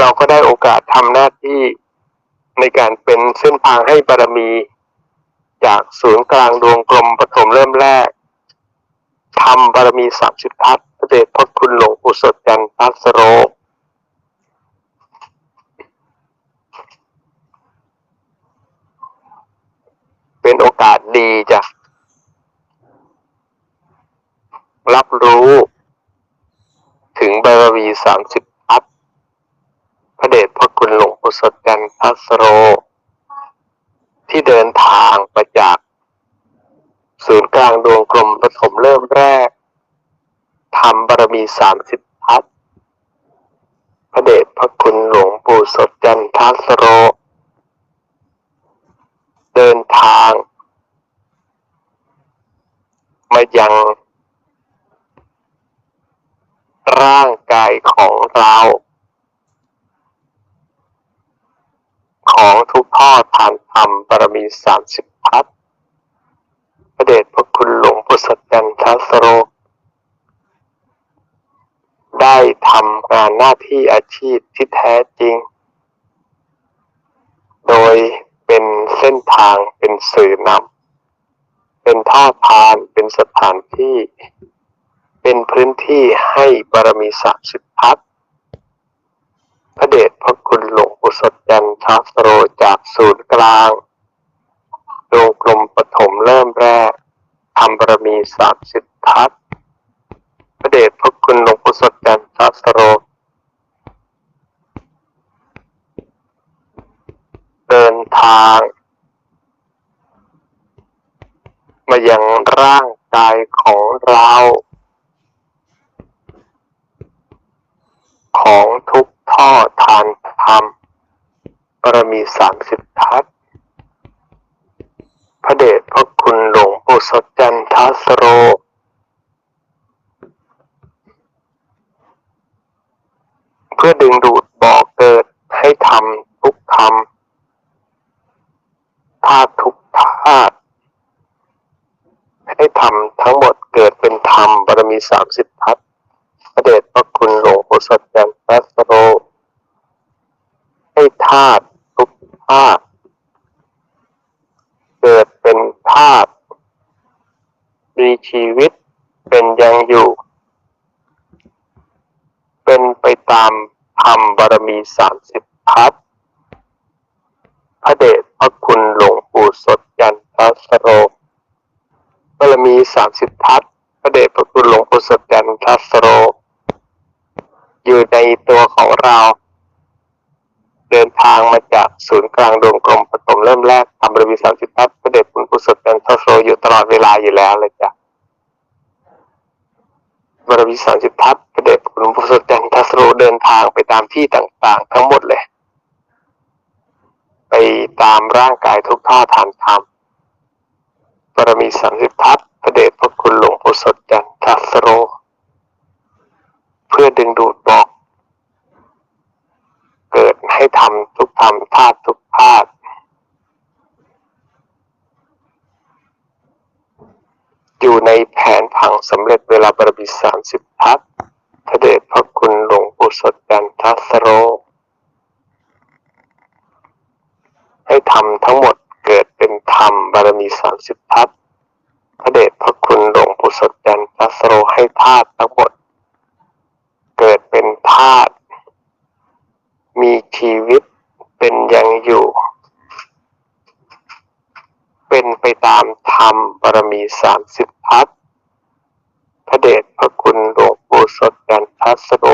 เราก็ได้โอกาสทำหน้าที่ในการเป็นเส้นทางให้บารมี จากศูนย์กลางดวงกลมปฐมเริ่มแรกทำบารมีสามสิบทัศน์พระเดชพระคุณหลวงปู่สดจันทัสโรเป็นโอกาสดีจ้ะรับรู้ถึงบารมีสามสิบทัศน์พระเดชพ ระคุณหลวงปู่สดจันทพัสโร ที่เดินทางมาจาก ศูนย์กลางดวงกลมปฐมเริ่มแรกทำบารมีสามสิบทัศพระเดชพระคุณหลวงปู่สดจันทัสโร เดินทางมายังร่างกายของเรา ของทุกท่อทานธรรมบารมีสามสิบทัศน์พระเดชพระคุณหลวงปู่สดจันทัสโรได้ทำงานหน้าที่อาชีพที่แท้จริง โดยเป็นเส้นทางเป็นสื่อนำเป็นท่าทานเป็นสถานที่ เป็นพื้นที่ให้บารมีสามสิบทัศน์พระเดชพระคุณหลวง สดจันทัสโรจากศูนย์กลางดวงกลมปฐมเริ่มแรกทำบารมีสามสิบทัศพระเดชพระคุณหลวงปู่สดจันทัสโร เดินทาง มายังร่างกายของเรา ของทุกท่อทานธรรมบารมีสามสิบทัศน์พระเดชพระคุณหลวงปู่ สดจันทัสโร เพื่อดึงดูดบ่อเกิดให้ทำทุกทำธาตุทุกธาตุให้ทำทั้งหมดเกิดเป็นธรรมบารมีสามสิบทัศน์พระเดชพระคุณหลวงปู่สดจันทัสโร ให้ธาตุทุกธาตุเกิดเป็นธาตุ มีชีวิตเป็นยังอยู่ เป็นไปตามธรรมบารมีสามสิบทัศพระเดชพระคุณหลวงปู่สดยันทสโรบารมีสามสิบทัศพระเดชพระคุณหลวงปู่สดยันทสโร อยู่ในตัวของเรา เดินทางมาจากศูนย์กลางดวงกลมปฐมเริ่มแรกทำบารมีสามสิบทัศน์พระเดชคุณปู่สดยันทัสโรอยู่ตลอดเวลาอยู่แล้วเลยจ้ะบารมีสามสิบทัศน์พระเดชคุณหลวงปู่สดจันทัสโรเดินทางไปตามที่ต่างๆ ทั้งหมดเลย ไปตามร่างกายทุกท่อทานธรรมบารมีสามสิบทัศน์พระเดชพระคุณหลวงปู่สดจันทัสโร เพื่อดึงดูดบอก เกิดให้ทำทุกธรรมธาตุทุกธาตุ อยู่ในแผนผังสำเร็จเวลาบารมีสามสิบทัศน์พระเดชพระคุณหลวงปู่สดจันทัสโร ให้ทำทั้งหมดเกิดเป็นธรรมบารมีสามสิบทัศน์พระเดชพระคุณหลวงปู่สดจันทัสโรให้ธาตุทั้งหมด เกิดเป็นธาตุมีชีวิตเป็นยังอยู่ เป็นไปตามธรรมบารมีสามสิบ พระเดชพระคุณหลวงปู่สดยันทัสโร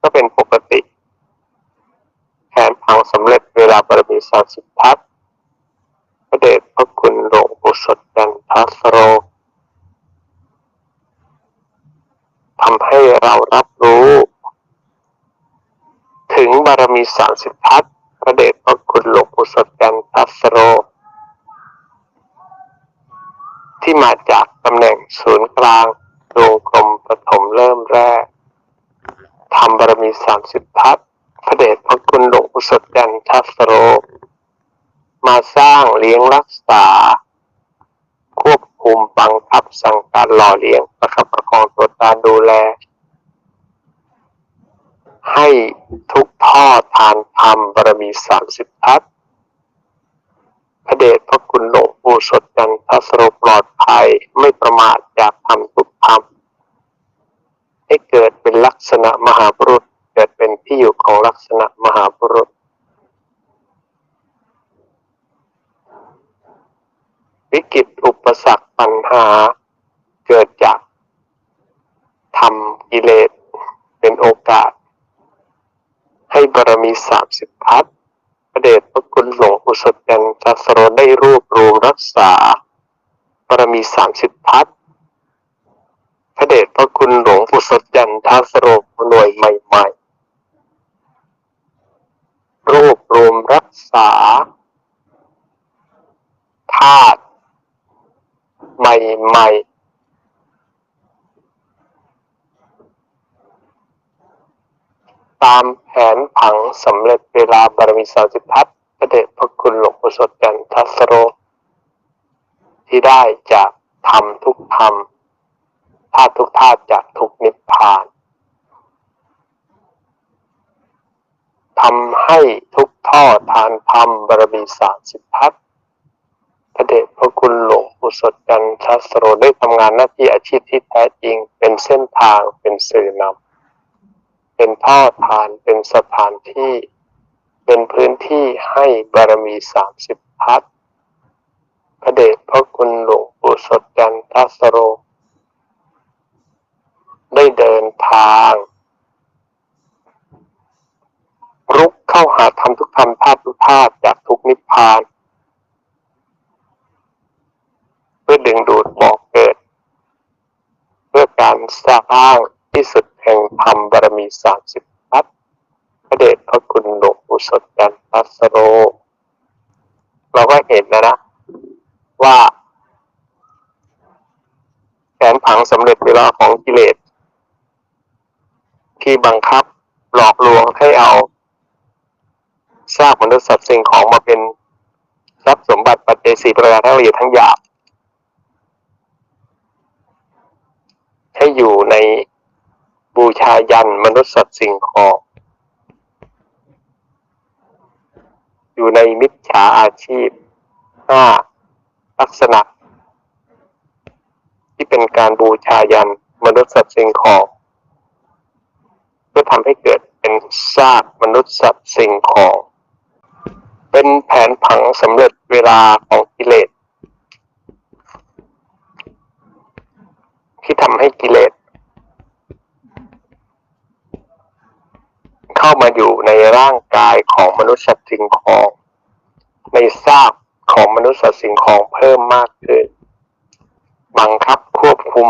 ก็เป็นปกติแผนพังสำเร็จเวลาบารมีสามสิบทัศพระเดชพระคุณหลวงปู่สดยันทัสโรทำให้เรารับรู้ ถึงบารมีสามสิบทัศพระเดชพระคุณหลวงปู่สดยันทัสโรที่มาจาก ลางดวงกลมปฐมเริ่มแรกทำบารมีสามสิบทัศพระเดชพระคุณหลวงปู่สดยันทัสโร มาสร้างเลี้ยงรักษา ควบคุมบังคับสั่งการหล่อเลี้ยงประคับประคองตรวจตาดูแล ให้ทุกท่อทานธรรมบารมีสามสิบทัศพระเดชพระคุณหลวงปู่สดจันทัสโรปลอดภัยไม่ประมาท ให้เกิดเป็นลักษณะมหาบุรุษ เกิดเป็นที่อยู่ของลักษณะมหาบุรุษ วิกฤตอุปสรรคปัญหา เกิดจากทำกิเลสเป็นโอกาส ให้บารมีสามสิบพัฒพระเดชพระคุณหลวงปู่สดยันทสโรได้รวบรวมรักษาบารมีสามสิบพัฒ ระเดชพระคุณหลวงปู่สดยันทสโรหน่วยใหม่ๆรวบรวมรักษาธาตุใหม่ๆตามแผนผังสำเร็จเวลาบารมีสามสิบทัศน์พระเดชพระคุณหลวงปู่สดจันทัสโร ที่ได้จากทำทุกธรรม ธาตุทุกธาตุจากทุกนิพพานทำให้ทุกท่อทานธรรมบารมีสามสิบทัศน์พระเดชพระคุณหลวงปู่สดจันทัสโรได้ทำงานหน้าที่อาชีพที่แท้จริง เป็นเส้นทางเป็นสื่อนำเป็นท่อทานเป็นสถานที่ เป็นพื้นที่ให้บารมีสามสิบพัฒพระเดชพระคุณหลวงปู่สดจันทสโร ได้เดินทาง รุกเข้าหาธรรมทุกธรรมธาตุทุกธาตุจากทุกนิพพาน เพื่อดึงดูดบอกเกิด เพื่อการสร้างที่สุดแห่งธรรมบารมีสามสิบพัฒพระเดชพระคุณหลวงปู่สดจันทัสโร เราก็เห็นแล้วนะ ว่าแผนผังสำเร็จเวลาของกิเลส ที่บังคับหลอกลวงให้เอาซากมนุษย์สัตว์สิ่งของมาเป็นทรัพย์สมบัติปัจเจศีประการทั้งละเอียดทั้งหยาบให้อยู่ในบูชายันมนุษย์สัตว์สิ่งของอยู่ในมิจฉาอาชีพห้าลักษณะ ที่เป็นการบูชายันมนุษย์สัตว์สิ่งของ พื่อทำให้เกิดเป็นซากมนุษย์สัตว์สิ่งของ เป็นแผนผังสำเร็จเวลาของกิเลส ที่ทำให้กิเลส เข้ามาอยู่ในร่างกายของมนุษย์สัตว์สิ่งของ ในซากของมนุษย์สัตว์สิ่งของเพิ่มมากขึ้น บังคับควบคุม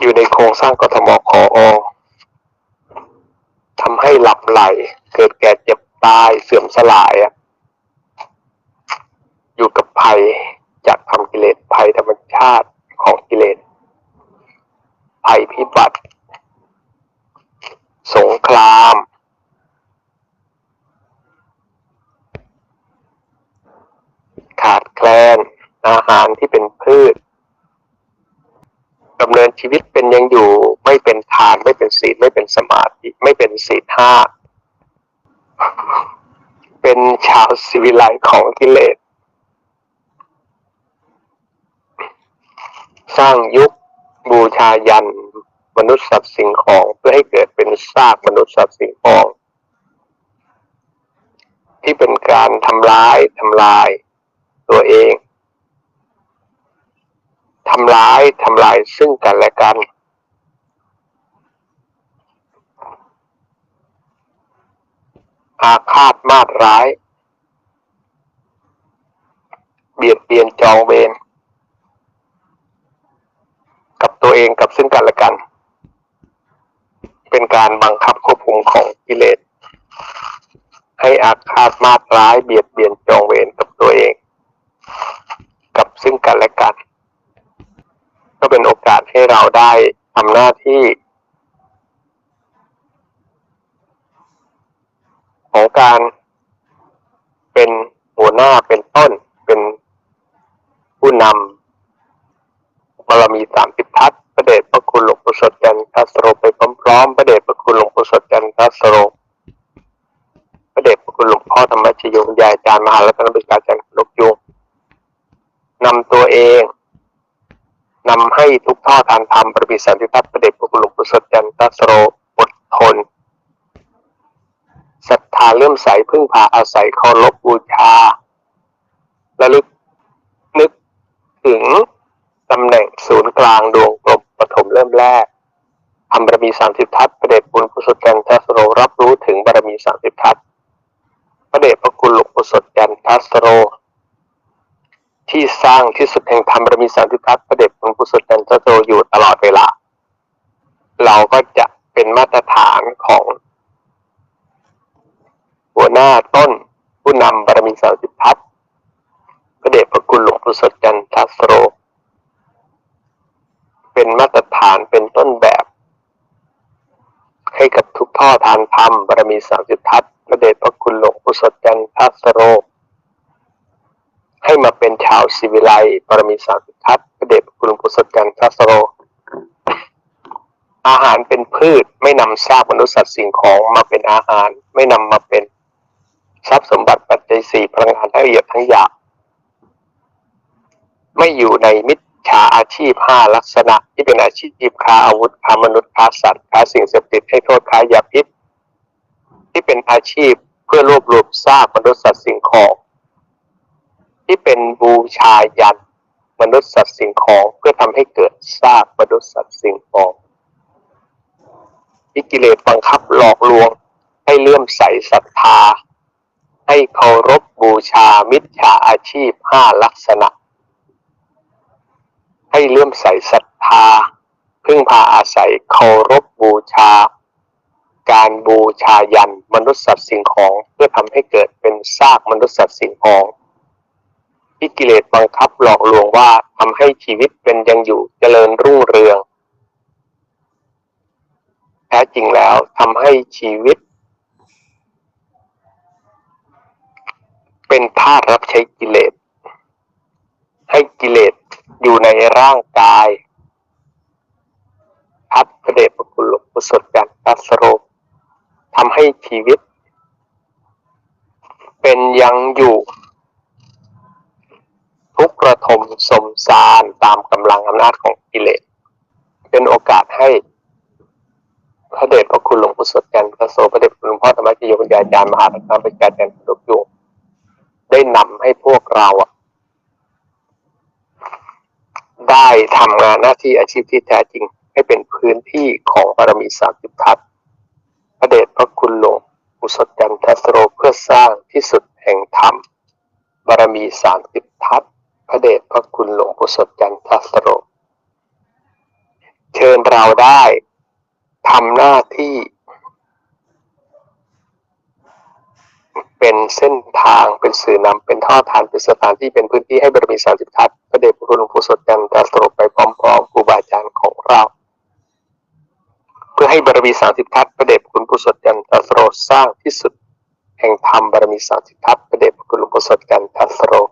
อยู่ในโครงสร้างกทมคออทำให้หลับไหล เกิดแก่เจ็บตายเสื่อมสลายอะอยู่กับภัยจากทำกิเลสภัยธรรมชาติของกิเลสภัยพิบัติ สงคราม ขาดแคลน อาหารที่เป็นพืชดำเนินชีวิตเป็นยังอยู่ ไม่เป็นทาน ไม่เป็นศีลไม่เป็นสมาธิไม่เป็นศีลห้าเป็นชาวสิวิไลของกิเลส สร้างยุคบูชายัน มนุษย์สัตว์สิ่งของเพื่อให้เกิดเป็นซากมนุษย์สัตว์สิ่งของ ที่เป็นการทำร้ายทำลายตัวเองทำร้ายทำลายซึ่งกันและกัน อาฆาตมาดร้าย เบียดเบียนจองเวรกับตัวเองกับซึ่งกันและกัน เป็นการบังคับควบคุมของกิเลสให้อาฆาตมาดร้าย เบียดเบียนจองเวรกับตัวเอง กับซึ่งกันและกัน ก็เป็นโอกาสให้เราได้ทำหน้าที่ ของการเป็นหัวหน้าเป็นต้น เป็นผู้นำบารมีสามสิบทัศน์ประเดชพระคุณหลวงปู่สดจันทัสโรไปพร้อมๆพระเดชพระคุณหลวงปู่สดจันทัสโรพระเดชพระคุณหลวงพ่อธรรมชโยคุณยายอาจารย์มหารัตนบิกาจันทร์นกยุงนำตัวเองนำให้ทุกท่อทานธรรมประบิสันติพัฒน์พระเดชพระคุณหลวงปู่สดจันทัสโรอดทนาเลื่อมใสพึ่งพาอาศัยเคารพบูชาระลึกนึกถึงตำแหน่งศูนย์กลางดวงกลมปฐมเริ่มแรกทำบารมีสามสิบทัศน์พระเดชคุณพุทธจันทัสโรรับรู้ถึงบารมีสามสิบทัศน์พระเดชพระคุณหลวงปู่สดจันทัสโร ที่สร้างที่สุดแห่งธรรมบารมีสามสิบทัศน์พระเดชคุณพุทธจันทัสโรอยู่ตลอดเวลา เราก็จะเป็นมาตรฐานของ หน้าต้นผู้นำบารมีสามสิบทัศพระเดชพระคุณหลวงปู่สดจันทัสโร เป็นมาตรฐานเป็นต้นแบบ ให้กับทุกท่อทานธรรมบารมีสามสิบทัศพระเดชพระคุณหลวงปู่สดจันทัสโร ให้มาเป็นชาวศิวิไลบารมีสามสิบทัศพระเดชพระคุณหลวงปู่สดจันทัสโรอาหารเป็นพืชไม่นำซากมนุษย์สัตว์สิ่งของมาเป็นอาหาร ไม่นำมาเป็น ทรัพย์สมบัติปัจจัยสี่พลังงานทั้งละเอียดทั้งหยาบไม่อยู่ในมิจฉาอาชีพห้าลักษณะ ที่เป็นอาชีพค้าอาวุธค้ามนุษย์ค้าสัตว์ค้าสิ่งเสพติดให้โทษค้ายาพิษ ที่เป็นอาชีพเพื่อรวบรวมซากมนุษย์สัตว์สิ่งของ ที่เป็นบูชายันมนุษย์สัตว์สิ่งของเพื่อทำให้เกิดซากมนุษย์สัตว์สิ่งของที่กิเลสบังคับหลอกลวงให้เลื่อมใสศรัทธา ให้เคารพบูชามิจฉาอาชีพห้าลักษณะ ให้เลื่อมใสศรัทธา พึ่งพาอาศัยเคารพบูชา การบูชายันมนุษย์สัตว์สิ่งของ เพื่อทำให้เกิดเป็นซากมนุษย์สัตว์สิ่งของที่กิเลสบังคับหลอกลวงว่าทำให้ชีวิตเป็นยังอยู่เจริญรุ่งเรือง แท้จริงแล้วทำให้ชีวิต เป็นทาสรับใช้กิเลส ให้กิเลสอยู่ในร่างกายพัดพระเดชพระคุณหลวงปู่สดจันทรัสโรทำให้ชีวิต เป็นยังอยู่ ทุกระทมสมสารตามกำลังอำนาจของกิเลส เป็นโอกาสให้พระเดชพระคุณหลวงปู่สดจันพระโสพระเดชพระคุณหลวงพ่อธรรมจิโยปัญญาจารย์มหาธรรมเป็นการแทนทุกยุง ได้นำให้พวกเราได้ทำงานหน้าที่อาชีพที่แท้จริง ให้เป็นพื้นที่ของบารมีสามสิบทัศพระเดชพระคุณหลวงอุสจันทัสโรเพื่อสร้างที่สุดแห่งธรรม บารมีสามสิบทัศพระเดชพระคุณหลวงอุสจันทัสโร เชิญเราได้ทำหน้าที่ เส้นทางเป็นสื่อนำเป็นท่อทานเป็นสถานที่เป็นพื้นที่ให้บารมีสามสิบทัศน์พระเดชพระคุณหลวงปู่สดจันทร์สรุปไปพร้อมๆครูบาอาจารย์ของเรา เพื่อให้บารมีสามสิบทัศน์พระเดชพระคุณปู่สดจันทร์สรุปสร้างที่สุด แห่งธรรมบารมีสามสิบทัศน์พระเดชพระคุณหลวงปู่สดจันทร์สรุป